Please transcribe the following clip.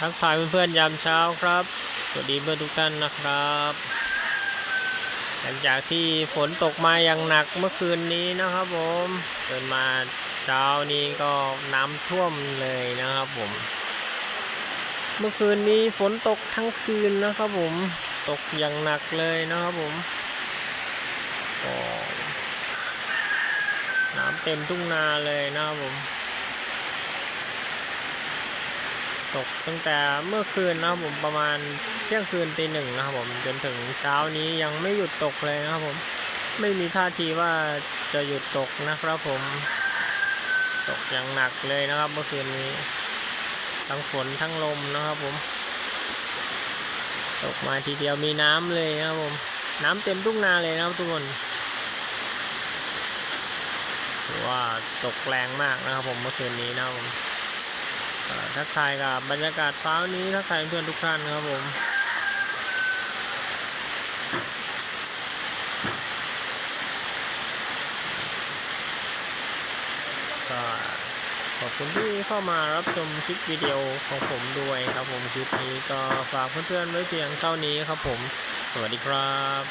ทักทายเพื่อนๆยามเช้าครับ สวัสดีเพื่อนทุกท่านนะครับ หลังจากที่ฝนตกมาอย่างหนักเมื่อคืนนี้นะครับผมตื่นมาเช้านี้ก็น้ำท่วมเลยนะครับผม เมื่อคืนนี้ฝนตกทั้งคืนนะครับผม ตกอย่างหนักเลยนะครับผมน้ำเต็มทุ่งนาเลยนะครับผม ตกตั้งแต่เมื่อคืนนะครับผมประมาณเที่ยงคืนตีหนึ่งนะครับผมจนถึงเช้านี้ยังไม่หยุดตกเลยนะครับผมไม่มีท่าทีว่าจะหยุดตกนะครับผม ตกอย่างหนักเลยนะครับ เมื่อคืนนี้ทั้งฝนทั้งลมนะครับผม ตกมาทีเดียวมีน้ำเลยนะครับผม น้ำเต็มทุ่งนาเลยนะครับทุกคนว่าตกแรงมากนะครับผมเมื่อคืนนี้นะครับผม ทักทายกับบรรยากาศเช้านี้ทักทายเพื่อนทุกท่านครับผมก็ขอบคุณที่เข้ามารับชมคลิปวิดีโอของผมด้วยครับผมคลิปนี้ก็ฝากเพื่อนๆไว้เพียงเท่านี้ครับผม สวัสดีครับ